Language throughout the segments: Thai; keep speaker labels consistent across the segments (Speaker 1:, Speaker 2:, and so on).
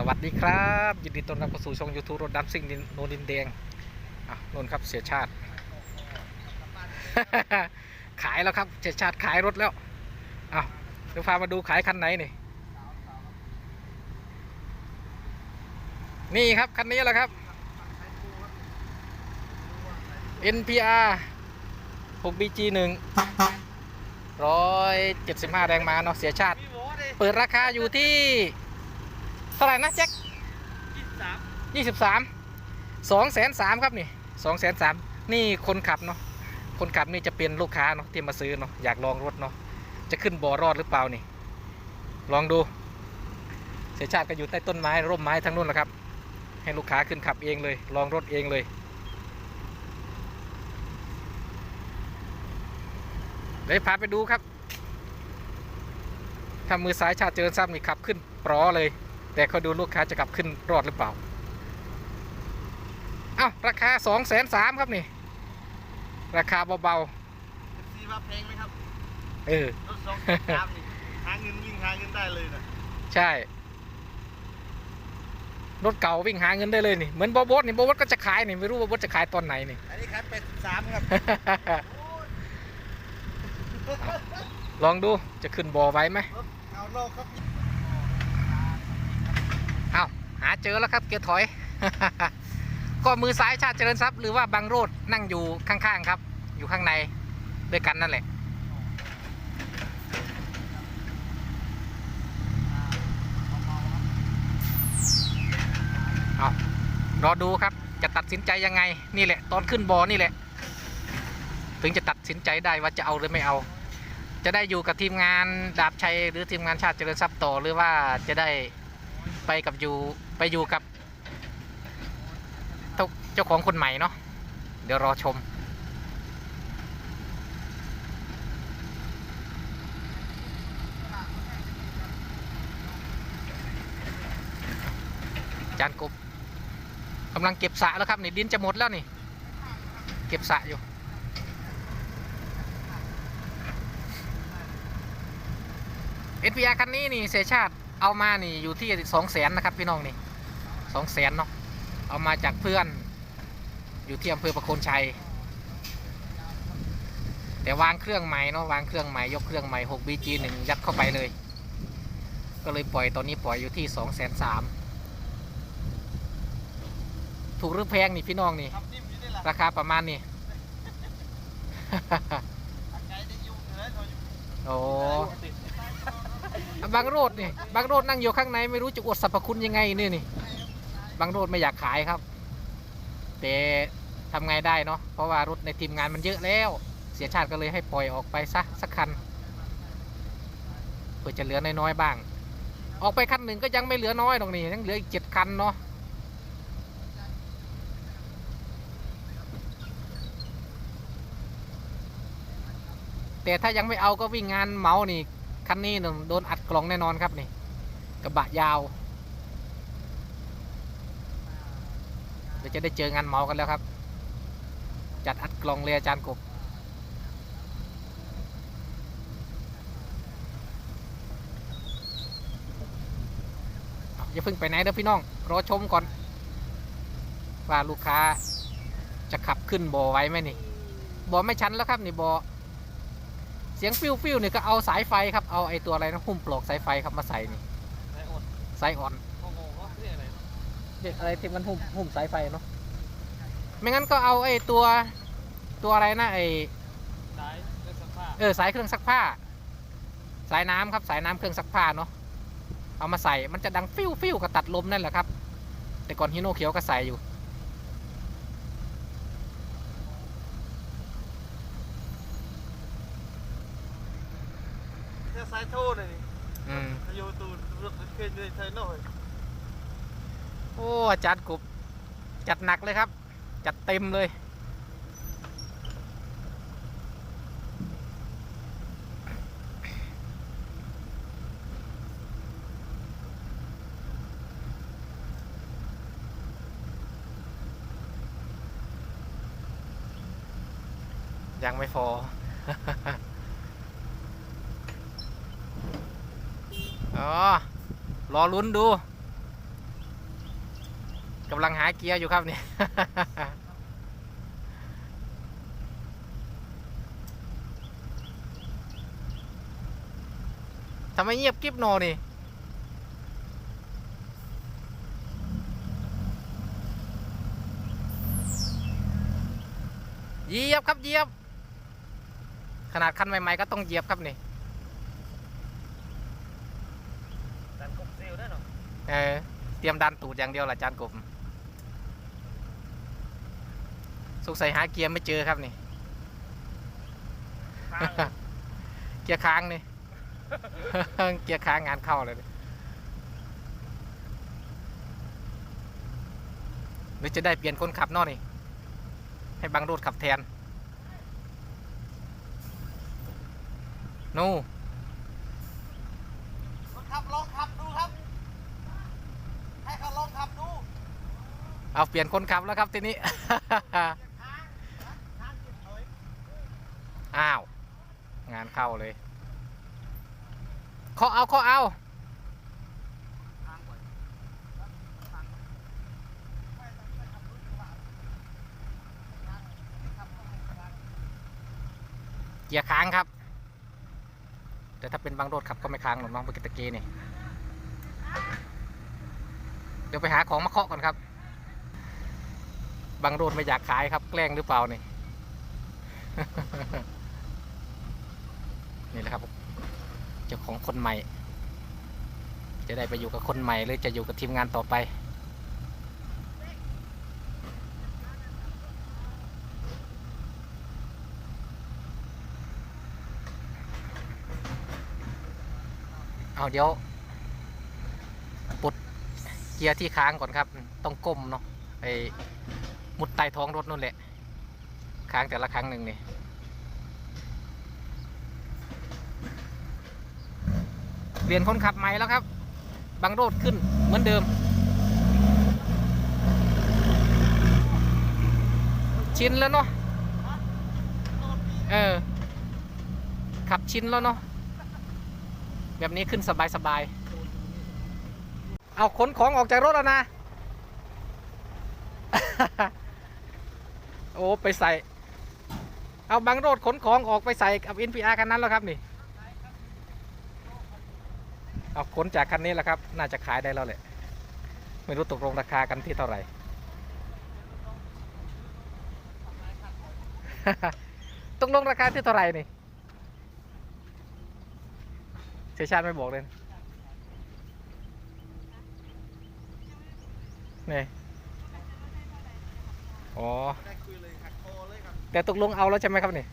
Speaker 1: สวัสดีครับยินดีต้อนรับเข้าสู่ช่อง YouTube รถดำซิ่งโนนดินแดงอะนนครับเสียชาติ ขายแล้วครับเสียชาติขายรถแล้วอ้าวเดี๋ยวพามาดูขายคันไหนนี่นี่ครับคันนี้แหละครับ NPR 6BG 1 175 แรงมาเนาะเสียชาติ เปิดราคาอยู่ที่ เท่าไหร่นะแจ็คยี่สิบสามสองแสนสามครับนี่สองแสนสามนี่คนขับเนาะคนขับนี่จะเป็นลูกค้าเนาะที่มาซื้อเนาะอยากลองรถเนาะจะขึ้นบ่อรอดหรือเปล่านี่ ลองดู เสียชาติก็อยู่ใต้ต้นไม้ร่มไม้ทั้งนู้นแหละครับ ให้ลูกค้าขึ้นขับเองเลย ลองรถเองเลยเดี๋ยวพาไปดูครับถ้ามือซ้ายชาติเจริญทรัพย์นี่ขับขึ้นปลอเลย แต่เขาดูลูกค้าจะขับขึ้นรอดหรือเปล่าเอ้าราคาสองแสนสามครับนี่ ราคาเบา
Speaker 2: ซีว่าเพลงไหมครับ
Speaker 1: ๆเออ
Speaker 2: รถสองสามนี่หาเงินวิ่งหาเงินได้เลยนะ
Speaker 1: ใช่ รถเก่าวิ่งหาเงินได้เลยนี่เหมือนบอบดนี่บอบดก็จะขายนี่ไม่รู้บอบดจะขายตอนไหนนี่
Speaker 2: อันนี้ขายแปดสิบสามครับ
Speaker 1: ลองดูจะขึ้นบ่อไว้ไหม
Speaker 2: รถเอาโลกครับ
Speaker 1: เอา หาเจอแล้วครับเกียร์ถอย ก็มือซ้ายชาติเจริญทรัพย์หรือว่าบังโรดนั่งอยู่ข้างๆครับ อยู่ข้างในด้วยกันนั่นแหละเอารอดูครับจะตัดสินใจยังไงนี่แหละ ตอนขึ้นบอนี่แหละ ถึงจะตัดสินใจได้ว่าจะเอาหรือไม่เอา จะได้อยู่กับทีมงานดาบชัยหรือทีมงานชาติเจริญทรัพย์ต่อหรือว่าจะได้ ไปกับอยู่ไปอยู่กับเจ้าของคนใหม่เนาะเดี๋ยวรอชม จานกบกำลังเก็บสะแล้วครับนี่ดินจะหมดแล้วนี่ เก็บสะอยู่เอสพีอาคันนี้นี่เสียชาติ เอามานี่อยู่ที่สองแสนนะครับพี่น้องนี่สองแสนเนาะเอามาจากเพื่อน อยู่ที่อำเภอประโคนชัย แต่วางเครื่องใหม่เนาะวางเครื่องใหม่ยกเครื่องใหม่ 6BG 1ยัดเข้าไปเลย ก็เลยปล่อยตอนนี้ปล่อยอยู่ที่2 3 0 0 0ถูกหรือแพงนี่พี่น้องนี่
Speaker 2: ขับนิ่มอยู่นี่แหละ
Speaker 1: ราคาประมาณนี้
Speaker 2: ไกลได้ยุ่งเลยเขาอยู่
Speaker 1: โอ้ บางโรดนี่บางโรดนั่งอยู่ข้างในไม่รู้จะอวดสรรพคุณยังไงนี่นี่บางโรดไม่อยากขายครับ แต่ทำไงได้เนาะเพราะว่ารถในทีมงานมันเยอะแล้ว เสียชาติก็เลยให้ปล่อยออกไปซะสักคันเพื่อจะเหลือน้อยๆบ้าง ออกไปคันหนึ่งก็ยังไม่เหลือน้อยตรงนี้ยังเหลืออีกเจ็ดคันเนาะแต่ถ้ายังไม่เอาก็วิ่งงานเมานี่ คันนี้โดนอัดกล่องแน่นอนครับนี่กระบะยาวเดี๋ยวจะได้เจองานเมากันแล้วครับ จัดอัดกล่องเลยอาจารย์กบอย่าเพิ่งไปไหนเด้อพี่น้อง รอชมก่อน ว่าลูกค้าจะขับขึ้นบ่อไว้ไหมนี่บ่อไม่ชันแล้วครับนี่บ่อ เสียงฟิวฟิวนี่ก็เอาสายไฟครับเอาไอตัวอะไรนะหุ้มปลอกสายไฟครับมาใส่นี่
Speaker 2: ไอ้อด
Speaker 1: สายอ่อน
Speaker 2: โอ้โหเรียกอะไร
Speaker 1: เด็กอะไรที่มันหุ้มหุ้มสายไฟเนาะไม่งั้นก็เอาไอ้ตัวตัวอะไรนะไอ้
Speaker 2: สายเรื่องสัมภาษณ์
Speaker 1: เออสายเครื่องซักผ้า สายน้ำครับสายน้ำเครื่องซักผ้าเนาะเอามาใส่มันจะดังฟิวฟิวกับตัดลมนั่นแหละครับ แต่ก่อนฮิโนเขียวก็ใส่อยู่
Speaker 2: แค่สายโทษเลยนี่
Speaker 1: อืม
Speaker 2: ขยูตูนรถ เลยไทยโน่ย
Speaker 1: โอ้อาจารย์กบจัดหนักเลยครับ จัดเต็มเลย ยังไม่พอ อ๋อ รอลุ้นดูกำลังหาเกียร์อยู่ครับเนี่ยทำไมเงียบกิ๊บโนนี่เหยียบครับเหยียบ ขนาดคันใหม่ ๆ ก็ต้องเหยียบครับนี่
Speaker 2: ดันกบเซลได้ เอ
Speaker 1: อเตรียมดันตูดอย่างเดียวละจานกบสงสัยหาเกียร์ไม่เจอครับนี่
Speaker 2: เกี
Speaker 1: ยร์ค้างนี่ เกียร์ค้างงานเข้าเลยหรือจะได้เปลี่ยนคนขับนอนี่ ให้บังรูดขับแทน นู่
Speaker 2: ขับลองขับดูครับ ให้เขาลองขับดู
Speaker 1: เอาเปลี่ยนคนขับแล้วครับทีนี้
Speaker 2: ค้างค้างเฉย
Speaker 1: อ้าว งานเข้าเลยเคาะเอาเคาะเอาเกียร์ค้างครับ แต่ถ้าเป็นบางโรถขับก็ไม่ค้างหรอกน้องเมื่อกี้ตะกี้นี่ เดี๋ยวไปหาของมาเคาะก่อนครับ บางโรถไม่อยากขายครับ แกล้งหรือเปล่านี่ นี่แหละครับเจ้าของคนใหม่ จะได้ไปอยู่กับคนใหม่หรือจะอยู่กับทีมงานต่อไป เอาเดี๋ยวปลดเกียร์ที่ค้างก่อนครับ ต้องก้มเนาะไอ มุดใต้ท้องรถนู่นแหละ ค้างแต่ละครั้งหนึ่งนี่เปลี่ยนคนขับใหม่แล้วครับบางโรดขึ้นเหมือนเดิม ชินแล้วเนาะเออ ขับชินแล้วเนาะแบบนี้ขึ้นสบายสบายเอาขนของออกจากรถแล้วนะ โอ้ไปใส่ เอาบังโรดขนของออกไปใส่กับ NPR คันนั้นแล้วครับนี่เอาขนจากคันนี้แหละครับ น่าจะขายได้แล้วแหละไม่รู้ตกลงราคากันที่เท่าไหร่ตกลงราคาที่เท่าไหร่นี่เชชาติไม่บอกเลยนี่ อ๋อ
Speaker 2: ได้คุยเลยหักคอเลยครับ
Speaker 1: แต่ตกลงเอาแล้วใช่ไหมครับนี่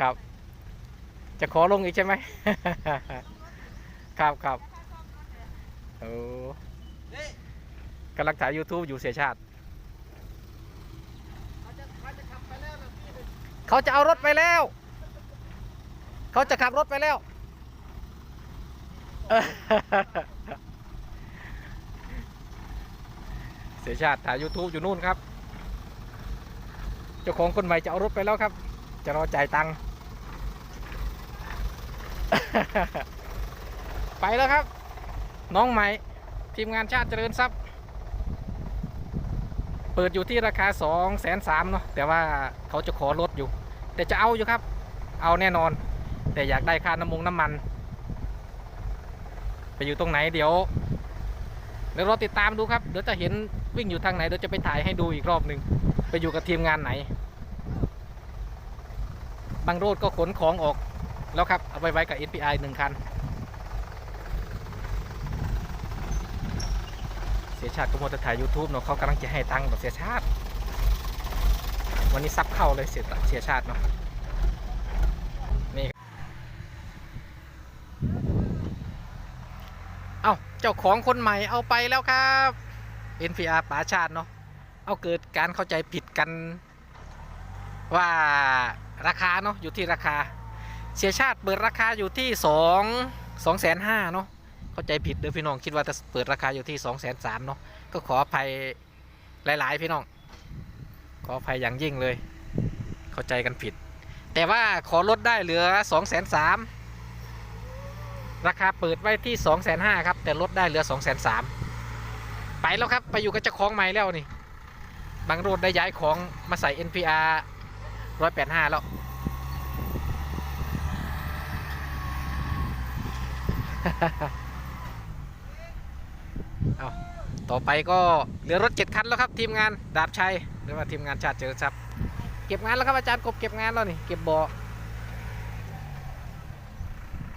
Speaker 1: ครับ จะขอลงอีกใช่ไหม ครับครับโอ้
Speaker 2: เฮ้ย
Speaker 1: กำลังถ่าย YouTube อยู่เสียชาติ
Speaker 2: เขาจะเขาจะขับไปแล้วนะพี่เลย
Speaker 1: เขาจะเอารถไปแล้ว เขาจะขับรถไปแล้วเออ เสียชาติถ่าย YouTube อยู่นู่นครับ เจ้าของคนใหม่จะเอารถไปแล้วครับ จะรอจ่ายตังค์ ไปแล้วครับ น้องใหม่ ทีมงานชาติเจริญทรัพย์ เปิดอยู่ที่ราคา2องแสนสามเนาะแต่ว่าเขาจะขอลดอยู่ แต่จะเอาอยู่ครับ เอาแน่นอน แต่อยากได้ค่าน้ำมงน้ำมัน ไปอยู่ตรงไหนเดี๋ยวเดี๋ยวเราติดตามดูครับ เดี๋ยวจะเห็น วิ่งอยู่ทางไหนเดี๋ยวจะไปถ่ายให้ดูอีกรอบหนึ่งไปอยู่กับทีมงานไหน บางโรดก็ขนของออกแล้วครับ เอาไปไว้กับ NPI หนึ่งคัน เสียชาติก็มัวแต่ถ่าย YouTube เนาะเขากำลังจะให้ตังค์กับเสียชาติ วันนี้ซับเข้าเลยเสียเสียชาติเนาะนี่เอาเจ้าของคนใหม่เอาไปแล้วครับ NPR ป๋าชาติเนาะเอาเกิดการเข้าใจผิดกันว่าราคาเนาะอยู่ที่ราคา เสียชาติเปิดราคาอยู่ที่สองสองแสนห้าเนาะเข้าใจผิดเด้อพี่น้องคิดว่าจะเปิดราคาอยู่ที่สองแสนสามเนาะก็ขออภัยหลาย ๆ พี่น้อง ขออภัยอย่างยิ่งเลย เข้าใจกันผิด แต่ว่าขอลดได้เหลือ2องแสนสามราคาเปิดไว้ที่2องแสนห้าครับ แต่ลดได้เหลือ2องแสนสาม ไปแล้วครับ ไปอยู่กับเจ้าของใหม่แล้วนี่ บางโรดได้ย้ายของมาใส่ NPR 185 แล้ว เอาต่อไปก็เหลือรถเจ็ดคันแล้วครับ ทีมงานดาบชัยหรือว่าทีมงานชาติเจริญทรัพย์เก็บงานแล้วครับอาจารย์กบเก็บงานแล้วนี่เก็บบ่อ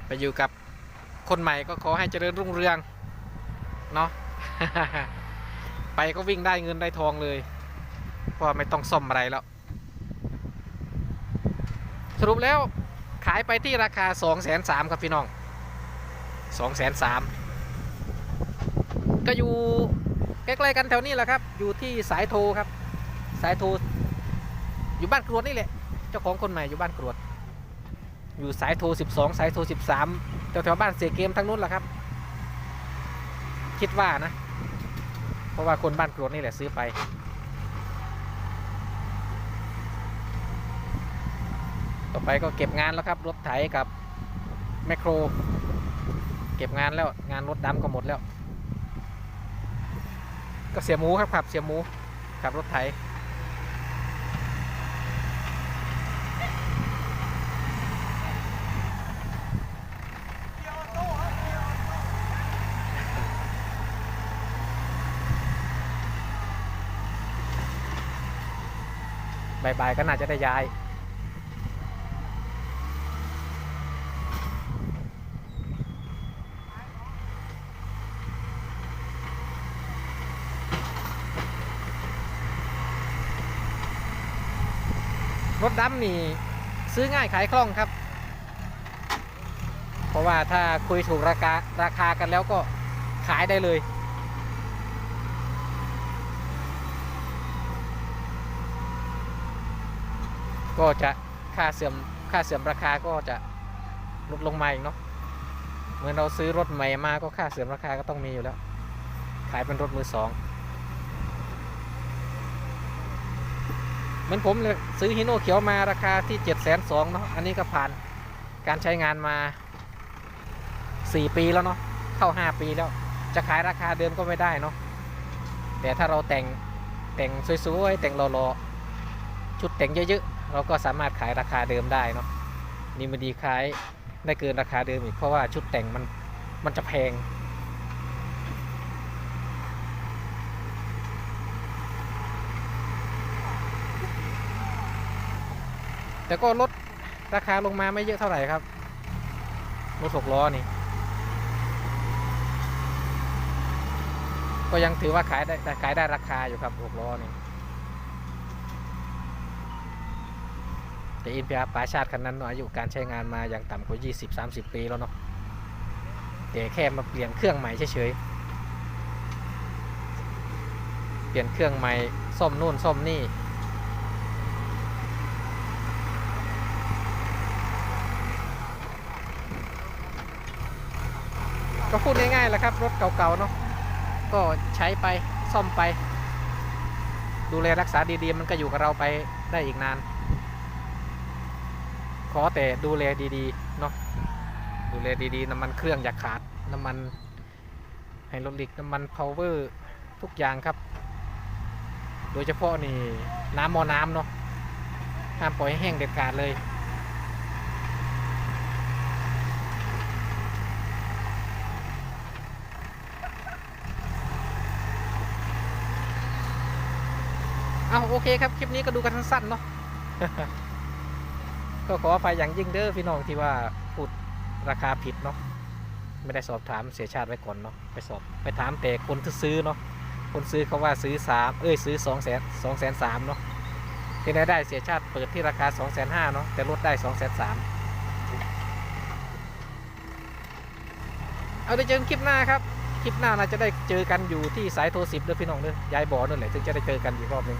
Speaker 1: ไปอยู่กับคนใหม่ก็ขอให้เจริญรุ่งเรืองเนาะ ไปก็วิ่งได้เงินได้ทองเลยเพราะไม่ต้องซ่อมอะไรแล้ว สรุปแล้วขายไปที่ราคา2 3 0 0 0 0ครับพี่น้อง2 3 0 0 0ก็อยู่ใกล้ๆกันแถวนี้แหละครับ อยู่ที่สายโทรครับ สายโทรอยู่บ้านกรวดนี่แหละ เจ้าของคนใหม่อยู่บ้านกรวด อยู่สายโทร12 สายโทร13แถวๆบ้านเสียเกมทั้งนู้นแหละครับ คิดว่านะ เพราะว่าคนบ้านกรวดนี่แหละซื้อไป ต่อไปก็เก็บงานแล้วครับ รถไถกับแมคโคร เก็บงานแล้วงานรถดำก็หมดแล้ว ก็เสียหมูครับขับ เสียหมูขับรถไถ
Speaker 2: เกียร์ออโต้ครับเกียร์ออโต้
Speaker 1: บ่ายๆก็น่าจะได้ย้าย รถดำนี่ซื้อง่ายขายคล่องครับ เพราะว่าถ้าคุยถูกราคาราคากันแล้วก็ขายได้เลย ก็จะค่าเสื่อมค่าเสื่อมราคาก็จะลดลงมาอีกเนาะเหมือนเราซื้อรถใหม่มาก็ค่าเสื่อมราคาก็ต้องมีอยู่แล้ว ขายเป็นรถมือสองเหมือนผมเลยซื้อฮิโน่เขียวมาราคาที่เจ็ดแสนสองเนาะอันนี้ก็ผ่านการใช้งานมาสี่ปีแล้วเนาะเข้าห้าปีแล้ว จะขายราคาเดิมก็ไม่ได้เนาะแต่ถ้าเราแต่งแต่งสวยๆแต่งรอๆชุดแต่งเยอะๆ เราก็สามารถขายราคาเดิมได้เนาะนี่มันดีขายได้เกินราคาเดิมอีกเพราะว่าชุดแต่งมันมันจะแพง แต่ก็ลดราคาลงมาไม่เยอะเท่าไหร่ครับรถหกล้อนี่ ก็ยังถือว่าขายได้ขายได้ราคาอยู่ครับหกล้อนี่ แต่อินพีอาร์ปาชาติคันนั้นเนอะอายุการใช้งานมาอย่างต่ำกว่า 20-30 ปีแล้วเนาะแต่แค่มาเปลี่ยนเครื่องใหม่เฉยๆ เปลี่ยนเครื่องใหม่ซ่อมนู่นซ่อมนี่ ก็พูดง่ายๆแหละครับ รถเก่าๆเนาะก็ใช้ไปซ่อมไป ดูแลรักษาดีๆ มันก็อยู่กับเราไปได้อีกนาน อแต่ดูแลดีๆเนาะดูแลดีๆน้ำมันเครื่องอย่าขาดน้ำมันไฮโดรลิกน้ำมันพาวเวอร์ทุกอย่างครับ โดยเฉพาะนี่น้ำมอน้ำเนาะห้ามปล่อยให้แห้งเด็ดขาดเลยเอาโอเคครับ คลิปนี้ก็ดูกันสั้นๆเนาะ ก็ขออภัยอย่างยิ่งเด้อพี่น้องที่ว่าพูดราคาผิดเนาะไม่ได้สอบถามเสียชาติไว้ก่อนเนาะไปสอบไปถามแต่คนที่ซื้อเนาะคนซื้อเขาว่าซื้อสามเอ้ยซื้อสองแสนสองแสนสามเนาะที่ไหนได้เสียชาติเปิดที่ราคาสองแสนห้าเนาะแต่ลดได้สองแสนสามเอาไปเจอคลิปหน้าครับคลิปหน้าน่าจะได้เจอกันอยู่ที่สายโทรสิบเด้อพี่น้องเด้อยายบ่อนั่นแหละถึงจะได้เจอกันอีกรอบหนึง